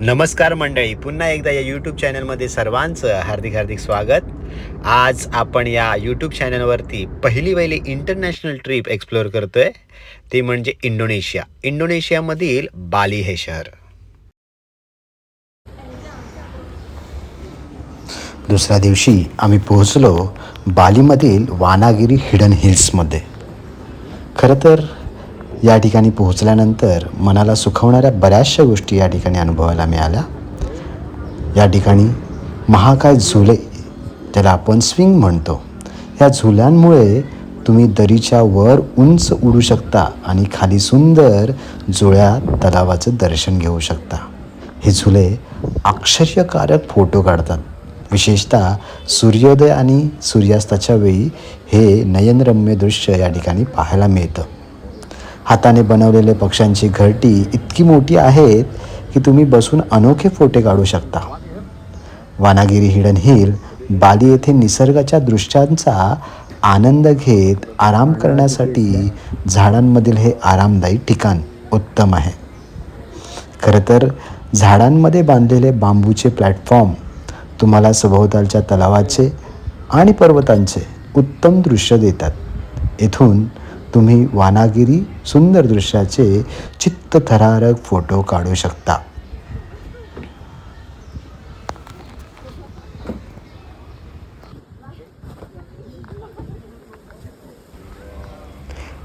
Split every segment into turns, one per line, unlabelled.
नमस्कार मंडळी. पुन्हा एकदा या यूट्यूब चॅनलमध्ये सर्वांचं हार्दिक हार्दिक स्वागत. आज आपण या यूट्यूब चॅनलवरती पहिली पहिली इंटरनॅशनल ट्रिप एक्सप्लोअर करतोय. ती म्हणजे इंडोनेशिया. इंडोनेशियामधील बाली हे शहर. दुसऱ्या दिवशी आम्ही पोहोचलो बालीमधील वानागिरी हिडन हिल्समध्ये. खरं तर या ठिकाणी पोहोचल्यानंतर मनाला सुखवणाऱ्या बऱ्याचशा गोष्टी या ठिकाणी अनुभवायला मिळाल्या. या ठिकाणी महाकाय झुले त्याला आपण स्विंग म्हणतो. या झुल्यांमुळे तुम्ही दरीच्या वर उंच उडू शकता आणि खाली सुंदर जुळ्या तलावाचं दर्शन घेऊ शकता. हे झुले आश्चर्यकारक फोटो काढतात. विशेषतः सूर्योदय आणि सूर्यास्ताच्या वेळी हे नयनरम्य दृश्य या ठिकाणी पाहायला मिळतं. हाताने बनवलेले पक्ष्यांची घरटी इतकी मोठी आहेत की तुम्ही बसून अनोखे फोटे काढू शकता. वानागिरी हिडन हिल बाली येथे निसर्गाच्या दृश्यांचा आनंद घेत आराम करण्यासाठी झाडांमधील हे आरामदायी ठिकाण उत्तम आहे. खरं तर झाडांमध्ये बांधलेले बांबूचे प्लॅटफॉर्म तुम्हाला सभोवतालच्या तलावाचे आणि पर्वतांचे उत्तम दृश्य देतात. येथून तुम्ही वानागिरी सुंदर दृश्याचे चित्तथरारक फोटो काढू शकता.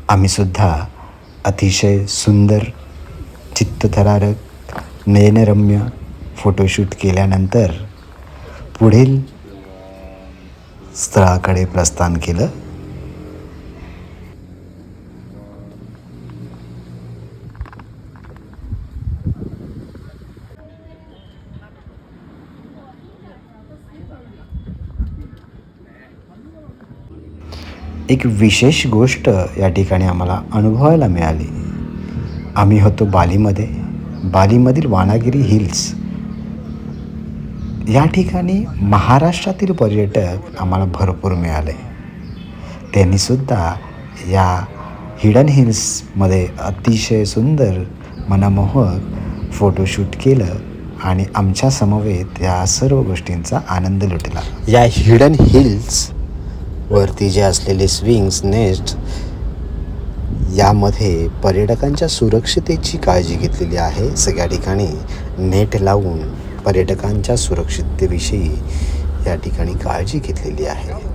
आम्ही सुद्धा अतिशय सुंदर चित्तथरारक नयनरम्य फोटोशूट केल्यानंतर पुढील स्थळाकडे प्रस्थान केलं. एक विशेष गोष्ट या ठिकाणी आम्हाला अनुभवायला मिळाली. आम्ही होतो बालीमध्ये. बालीमधील वानागिरी हिल्स. या ठिकाणी महाराष्ट्रातील पर्यटक आम्हाला भरपूर मिळाले. त्यांनीसुद्धा या हिडन हिल्समध्ये अतिशय सुंदर मनमोहक फोटोशूट केलं आणि आमच्या समवेत या सर्व गोष्टींचा आनंद लुटला. या हिडन हिल्स वरती जे असलेले स्विंग्स नेस्ट यामध्ये पर्यटकांच्या सुरक्षितेची काळजी घेतलेली आहे. सगळ्या ठिकाणी नेट लावून पर्यटकांच्या सुरक्षिततेविषयी या ठिकाणी काळजी घेतलेली आहे.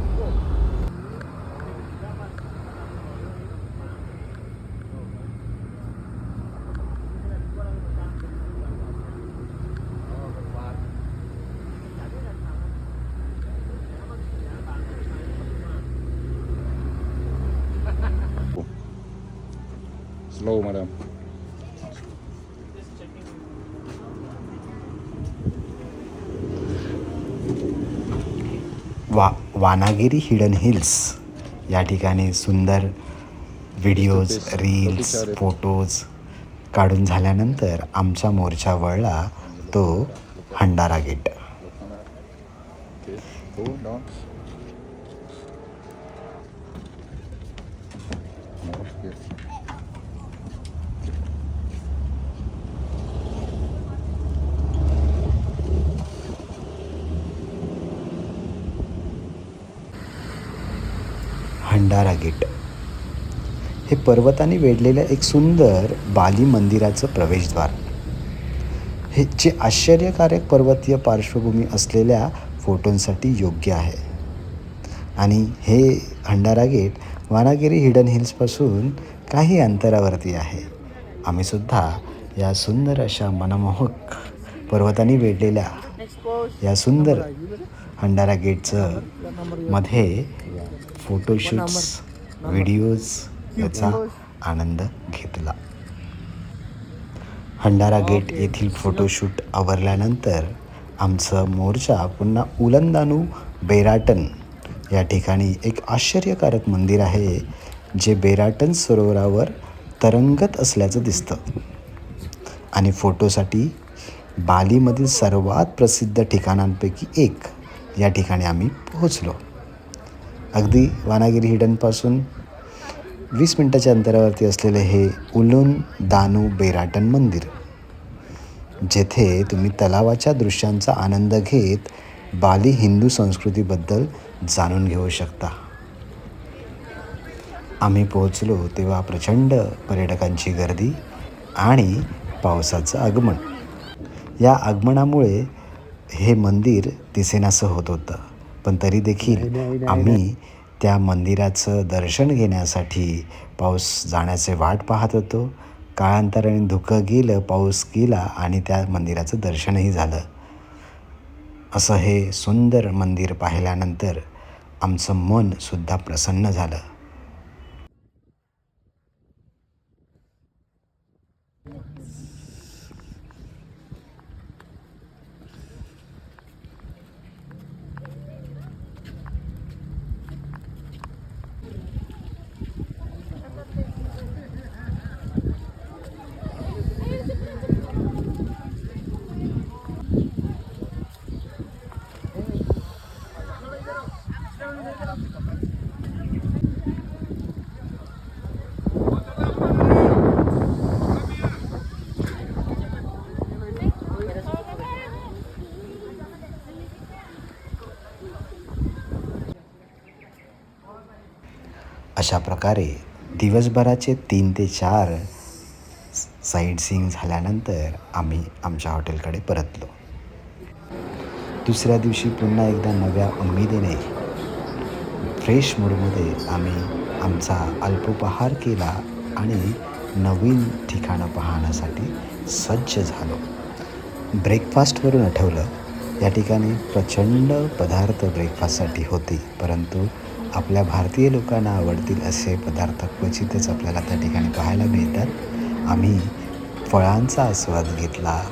वा वानागिरी हिडन हिल्स. या ठिकाणी सुंदर व्हिडिओज रील्स फोटोज काढून झाल्यानंतर आमचा मोर्चा वळला तो Handara gate
Okay. Go down. Okay.
Bhandara gate. हे पर्वताने वेढलेलं एक सुंदर बाली मंदिराचं प्रवेशद्वार. हे जे आश्चर्यकारक पर्वतीय पार्श्वभूमी असलेल्या फोटोंसाठी योग्य आहे. आणि हे भंडारा गेट वानागिरी हिडन हिल्सपासून काही अंतरावरती आहे. आम्हीसुद्धा या सुंदर अशा मनमोहक पर्वताने वेढलेल्या या सुंदर भंडारा गेटचं मध्ये फोटोशूट्स व्हिडिओज याचा आनंद घेतला. हंडारा गेट येथील फोटोशूट आवरल्यानंतर आमचं मोर्चा पुन्हा उलंदानू बेराटन या ठिकाणी एक आश्चर्यकारक मंदिर आहे जे बेराटन सरोवरावर तरंगत असल्याचं दिसतं. आणि फोटोसाठी बालीमधील सर्वात प्रसिद्ध ठिकाणांपैकी एक या ठिकाणी आम्ही पोहोचलो. अगदी वानागिरी हिडनपासून वीस मिनटाच्या अंतरावरती असलेले हे उलून दानू बेराटन मंदिर जेथे तुम्ही तलावाच्या दृश्यांचा आनंद घेत बाली हिंदू संस्कृतीबद्दल जाणून घेऊ शकता. आम्ही पोहोचलो तेव्हा प्रचंड पर्यटकांची गर्दी आणि पावसाचं आगमन. या आगमनामुळे हे मंदिर दिसेनासं होत होतं. पण तरी देखील आम्ही त्या मंदिराचं दर्शन घेण्यासाठी पाऊस जाण्याचे वाट पाहत होतो. काळांतराने धुकं गेलं पाऊस गेला आणि त्या मंदिराचं दर्शनही झालं. असं हे सुंदर मंदिर पाहिल्यानंतर आमचं मनसुद्धा प्रसन्न झालं. अशा प्रकारे दिवसभराचे तीन ते चार साईट सीईंग झाल्यानंतर आम्ही आमच्या हॉटेलकडे परतलो. दुसऱ्या दिवशी पुन्हा एकदा नव्या उमेदीने फ्रेश मूडमध्ये आम्ही आमचा अल्पोपहार केला आणि नवीन ठिकाणं पाहण्यासाठी सज्ज झालो. ब्रेकफास्टवरून आठवलं या ठिकाणी प्रचंड पदार्थ ब्रेकफास्टसाठी होते परंतु आपल्या भारतीय लोकांना आवडतील असे पदार्थ क्वचितच आपल्याला त्या ठिकाणी पाहायला मिळतात. आम्ही फळांचा आस्वाद घेतला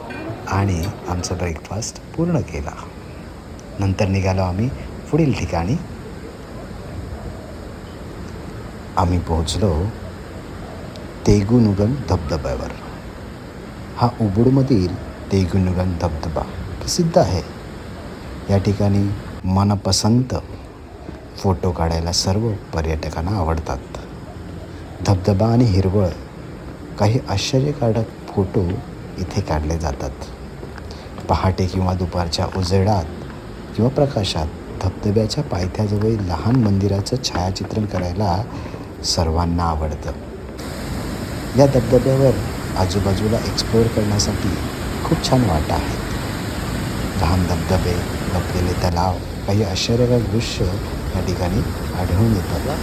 आणि आमचा ब्रेकफास्ट पूर्ण केला. नंतर निघालो आम्ही पुढील ठिकाणी. आम्ही पोहोचलो तेगुनुगन धबधब्यावर. हा उबुडमधील तेगुनुगन धबधबा प्रसिद्ध आहे. या ठिकाणी मनपसंत फोटो काढायला सर्व पर्यटकांना आवडतात. धबधबा आणि हिरवळ काही आश्चर्यकारक फोटो इथे काढले जातात. पहाटे किंवा दुपारच्या उजेडात किंवा प्रकाशात धबधब्याच्या पायथ्याजवळ लहान मंदिराचं छायाचित्रण करायला सर्वांना आवडतं. या धबधब्यावर आजूबाजूला एक्सप्लोअर करण्यासाठी खूप छान वाटा आहेत. लहान धबधबे लपलेले तलाव काही आश्चर्यकारक दृश्य या ठिकाणी आढळून येतात.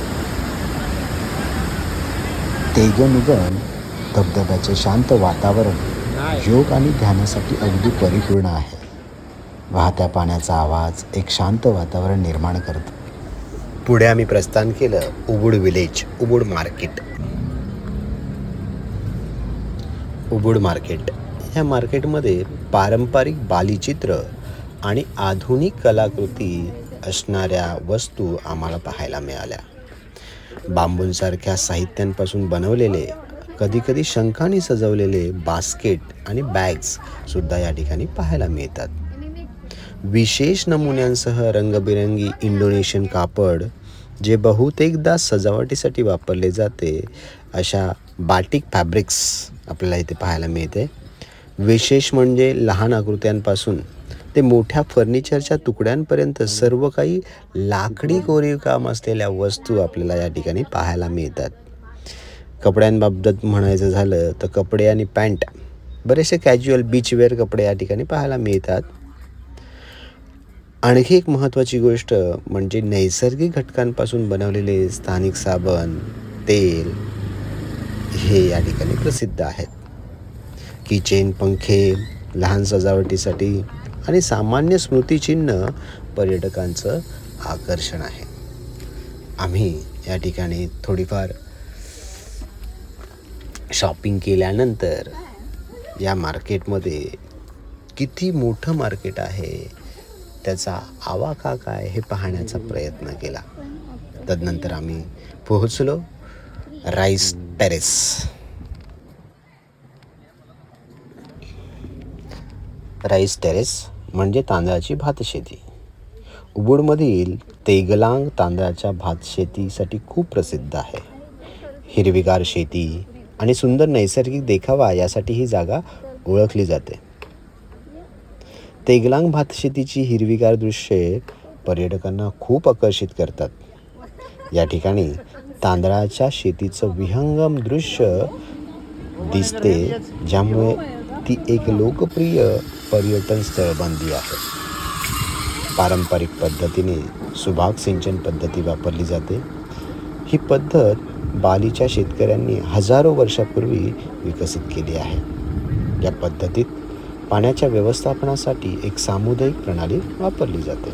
तेगनुगन धबधब्याचे शांत वातावरण योग आणि ध्यानासाठी अगदी परिपूर्ण आहे. वाहत्या पाण्याचा आवाज एक शांत वातावरण निर्माण करतो. पुढे आम्ही प्रस्थान केलं Ubud village Ubud market. Ubud market. ह्या मार्केटमध्ये पारंपरिक बालीचित्र आणि आधुनिक कलाकृती असणाऱ्या वस्तू आम्हाला पाहायला मिळाल्या. बांबूंसारख्या साहित्यांपासून बनवलेले कधीकधी शंखाने सजवलेले बास्केट आणि बॅग्स सुद्धा या ठिकाणी पाहायला मिळतात. विशेष नमुन्यांसह रंगबिरंगी इंडोनेशियन कापड जे बहुतेकदा सजावटीसाठी वापरले जाते अशा बाटिक फॅब्रिक्स आपल्याला इथे पाहायला मिळते. विशेष म्हणजे लहान आकृत्यांपासून ते मोठ्या फर्निचरच्या तुकड्यांपर्यंत सर्व काही लाकडी कोरीव काम असलेल्या वस्तू आपल्याला या ठिकाणी पाहायला मिळतात. कपड्यांबाबत म्हणायचं झालं तर कपडे आणि पॅन्ट बरेचसे कॅज्युअल बीचवेअर कपडे या ठिकाणी पाहायला मिळतात. आणखी एक महत्त्वाची गोष्ट म्हणजे नैसर्गिक घटकांपासून बनवलेले स्थानिक साबण तेल हे या ठिकाणी प्रसिद्ध आहेत. किचेन पंखे लहान सजावटीसाठी आणि सामान्य स्मृतिचिन्ह पर्यटकांचं आकर्षण आहे. आम्ही या ठिकाणी थोडीफार शॉपिंग केल्यानंतर या मार्केटमध्ये किती मोठं मार्केट आहे त्याचा आवाका काय हे पाहण्याचा प्रयत्न केला. तदनंतर आम्ही पोहोचलो राईस टेरेस राईस टेरेस म्हणजे तांदळाची भातशेती उबुडमधील तेगलांग तांदळाच्या भातशेतीसाठी खूप प्रसिद्ध आहे. हिरवीगार शेती आणि सुंदर नैसर्गिक देखावा यासाठी ही जागा ओळखली जाते. तेगलांग भातशेतीची हिरवीगार दृश्ये पर्यटकांना खूप आकर्षित करतात. या ठिकाणी तांदळाच्या शेतीचं विहंगम दृश्य दिसते ज्यामुळे ती एक लोकप्रिय पर्यटन स्थळ बनली आहे. पारंपरिक पद्धतीने सुभाग सिंचन पद्धती वापरली जाते. ही पद्धत बालीच्या शेतकऱ्यांनी हजारो वर्षापूर्वी विकसित केली आहे. या पद्धतीत पाण्याच्या व्यवस्थापनासाठी एक सामुदायिक प्रणाली वापरली जाते.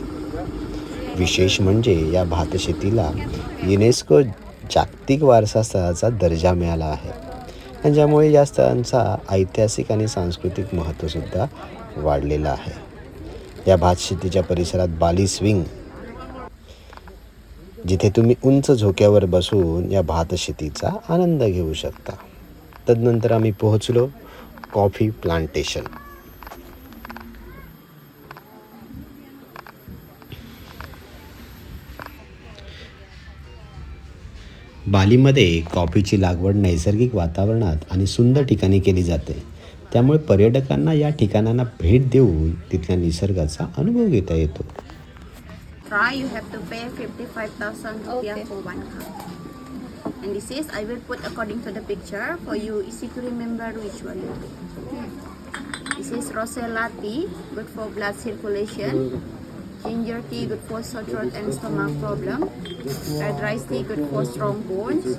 विशेष म्हणजे या भातशेतीला युनेस्को जागतिक वारसा स्थळाचा दर्जा मिळाला आहे. आणि ज्यामुळे या स्थळांचा ऐतिहासिक आणि सांस्कृतिक महत्त्वसुद्धा वाढलेलं आहे. या भातशेतीच्या परिसरात बाली स्विंग. जिथे तुम्ही उंच झोक्यावर बसून या भातशेतीचा आनंद घेऊ शकता. तदनंतर आम्ही पोहोचलो कॉफी प्लांटेशन. बालीमध्ये कॉफीची लागवड नैसर्गिक वातावरणात आणि सुंदर ठिकाणी केली जाते त्यामुळे पर्यटकांना या ठिकाणांना भेट देऊन तिथल्या निसर्गाचा अनुभव घेता येतो
try, you have to pay 55,000 rupiah
Okay.
for one cup. And this is, I will put according to the picture for you, easy to remember which one. This is rosella tea, good for blood circulation. Ginger tea, good for sore throat and stomach problem. Red rice tea, good for strong bones.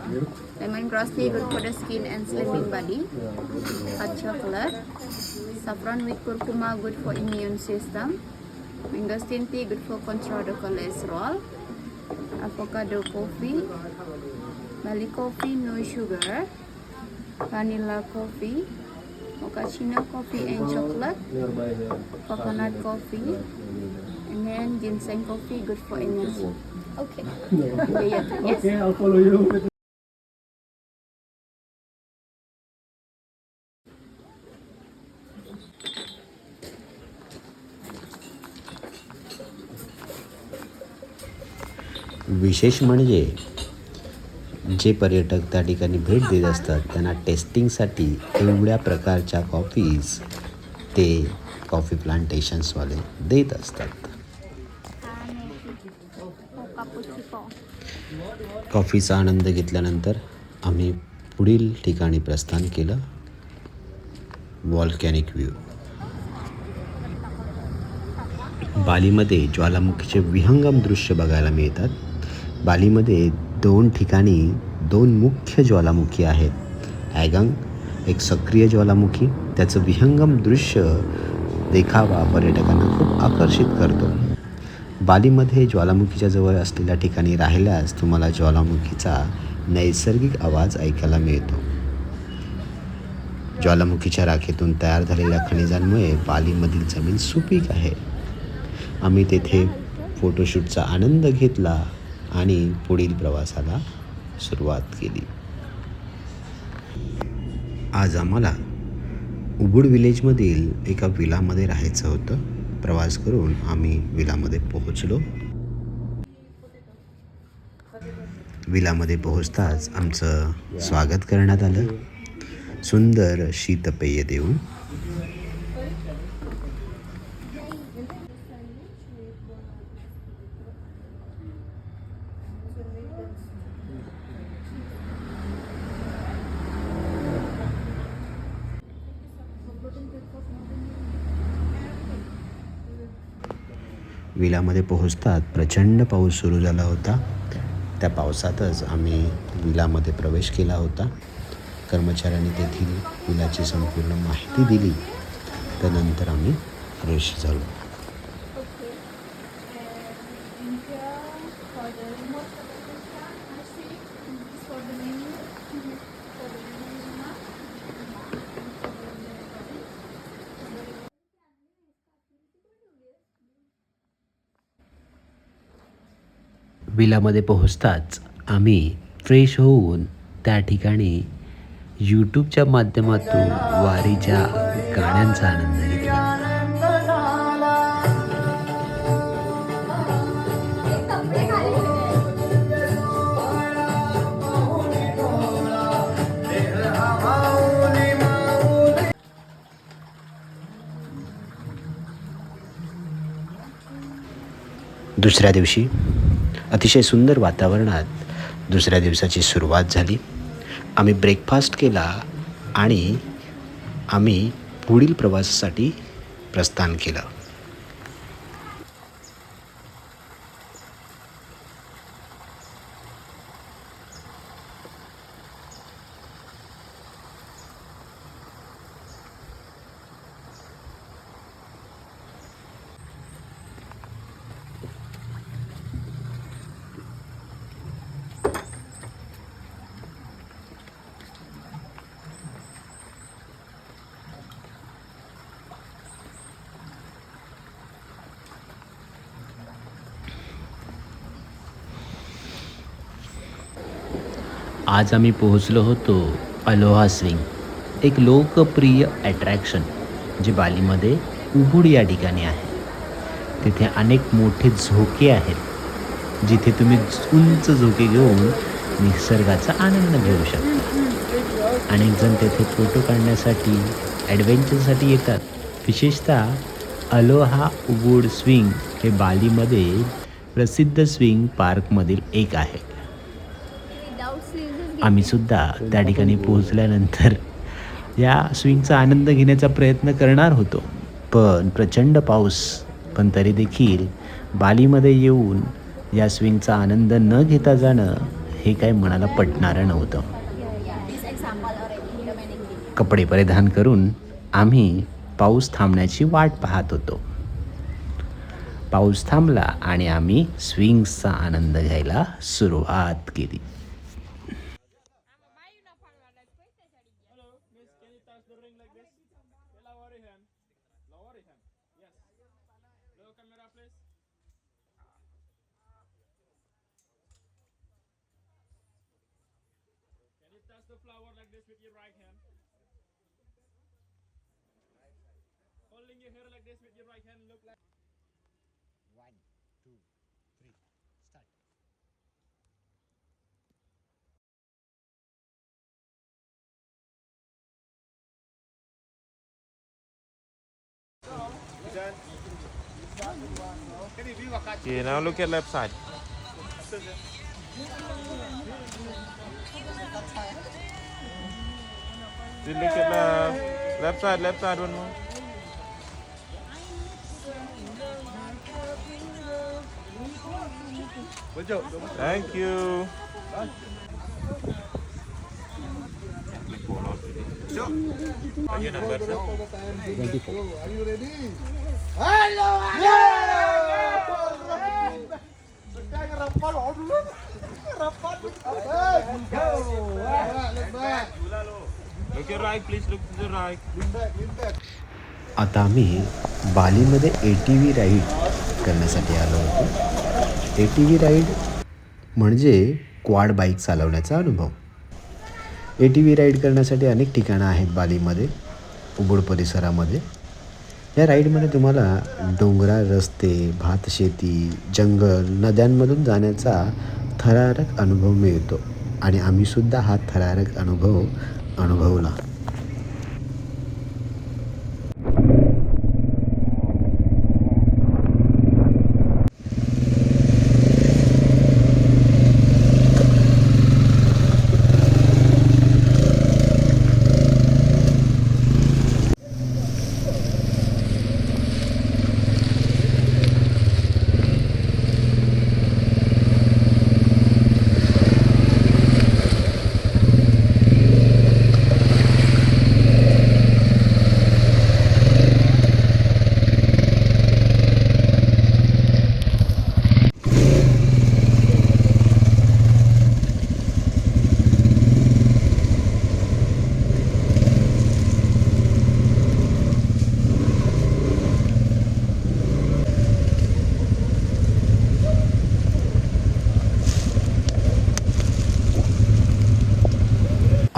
Lemongrass tea, good for the skin and slimming body. Hot chocolate. Saffron with curcuma, good for immune system. Mangosteen tea good for control the cholesterol. Avocado coffee. Bali coffee no sugar. Vanilla coffee. Mochaccino coffee and chocolate. Coconut coffee. And then ginseng coffee good for energy.
Okay.
Yes.
Okay, I'll follow you.
विशेष म्हणजे जे पर्यटक त्या ठिकाणी भेट देत असतात त्यांना टेस्टिंगसाठी एवढ्या प्रकारच्या कॉफीज ते कॉफी प्लांटेशन्सवाले देत असतात कॉफीचा आनंद घेतल्यानंतर आम्ही पुढील ठिकाणी प्रस्थान केलं. वॉल्कॅनिक व्ह्यू बालीमध्ये ज्वालामुखीचे विहंगम दृश्य बघायला मिळतात. बालीमध्ये दोन ठिकाणी दोन मुख्य ज्वालामुखी आहेत. ॲगंग एक सक्रिय ज्वालामुखी त्याचं विहंगम दृश्य देखावा पर्यटकांना खूप आकर्षित करतो. बालीमध्ये ज्वालामुखीच्या जवळ असलेल्या ठिकाणी राहिल्यास तुम्हाला ज्वालामुखीचा नैसर्गिक आवाज ऐकायला मिळतो. ज्वालामुखीच्या राखेतून तयार झालेल्या खनिजांमुळे बालीमधील जमीन सुपीक आहे. आम्ही तेथे फोटोशूटचा आनंद घेतला आणि पुढील प्रवासाला सुरुवात केली. आज आम्हाला उबुड विलेजमधील एका विलामध्ये राहायचं होतं. प्रवास करून आम्ही विलामध्ये पोहोचलो. विलामध्ये पोहोचताच आमचं स्वागत करण्यात आलं. सुंदर शीतपेय देऊन. विलामध्ये पोहोचतात. प्रचंड पाऊस सुरू झाला होता. त्या पावसातच आम्ही विलामध्ये प्रवेश केला होता. कर्मचाऱ्यांनी तेथील विलाची संपूर्ण माहिती दिली. त्यानंतर आम्ही फ्रेश झालो. विलामध्ये पोहोचताच आम्ही फ्रेश होऊन त्या ठिकाणी यूट्यूबच्या माध्यमातून वारीच्या गाण्यांचा आनंद घेतला. दुसऱ्या दिवशी अतिशय सुंदर वातावरणात दुसऱ्या दिवसाची सुरुवात झाली. आम्ही ब्रेकफास्ट केला आणि आम्ही पुढील प्रवासासाठी प्रस्थान केलं. आज आम्ही पोहोचलो होतो अलोहा स्विंग एक लोकप्रिय अट्रॅक्शन जे बालीमध्ये उबुड या ठिकाणी आहे. तिथे अनेक मोठे झोके आहेत जिथे तुम्ही उंच झोके घेऊन निसर्गाचा आनंद घेऊ शकता. अनेक जण तेथे फोटो काढण्यासाठी ॲडव्हेंचरसाठी येतात. विशेषतः अलोहा उबुड स्विंग हे बालीमध्ये प्रसिद्ध स्विंग पार्कमधील एक आहे. आम्ही सुद्धा त्या ठिकाणी पोहोचल्यानंतर या स्विंगचा आनंद घेण्याचा प्रयत्न करणार होतो. पण प्रचंड पाऊस पण तरी देखील बालीमध्ये येऊन या स्विंगचा आनंद न घेता जाणं हे काय मनाला पटणारं नव्हतं. कपडे परिधान करून आम्ही पाऊस थांबण्याची वाट पाहत होतो. पाऊस थांबला आणि आम्ही स्विंग्सचा आनंद घ्यायला सुरुवात केली. your hand. Lower your hand. Yes. Low camera, please. Can you touch the flower like this with your right hand? Holding your hair like this with your right hand, look like. One.
Okay, now look at left side. Then look at the left side, left side one more. Thank you. Look your right, please look to the right.
आता आम्ही बालीमध्ये A T V ride करण्यासाठी आलो होतो. A T V ride म्हणजे quad bike चालवण्याचा अनुभव. A T V ride करण्यासाठी अनेक ठिकाणं आहेत बालीमध्ये उबड परिसरामध्ये. या राईडमध्ये तुम्हाला डोंगराळ रस्ते भातशेती जंगल नद्यांमधून जाण्याचा थरारक अनुभव मिळतो. आणि आम्हीसुद्धा हा थरारक अनुभव अनुभवला.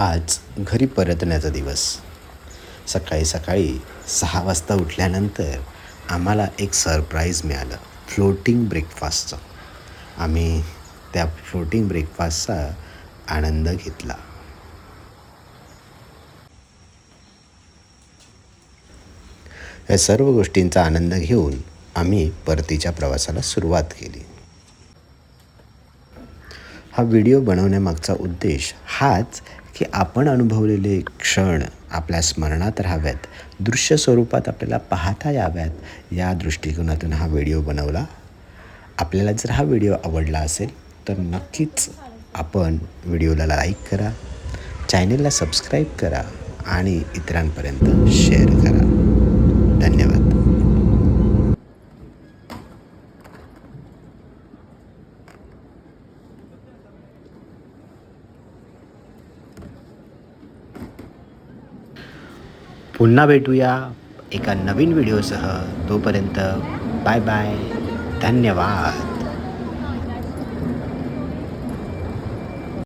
आज घरी परतण्याचा दिवस. सकाळी सकाळी सहा वाजता उठल्यानंतर आम्हाला एक सरप्राईज मिळालं फ्लोटिंग ब्रेकफास्टचं आम्ही त्या फ्लोटिंग ब्रेकफास्टचा आनंद घेतला. या सर्व गोष्टींचा आनंद घेऊन आम्ही परतीच्या प्रवासाला सुरुवात केली. हा व्हिडिओ बनवण्यामागचा उद्देश हाच की आपण अनुभवलेले क्षण आपल्या स्मरणात राहाव्यात. दृश्य स्वरूपात आपल्याला पाहता याव्यात. या दृष्टिकोनातून हा व्हिडिओ बनवला. आपल्याला जर हा व्हिडिओ आवडला असेल तर नक्कीच आपण व्हिडिओला लाईक करा. चॅनेलला सबस्क्राईब करा आणि इतरांपर्यंत शेअर करा धन्यवाद पुन्हा भेटूया एका नवीन व्हिडिओसह. तोपर्यंत बाय बाय. धन्यवाद.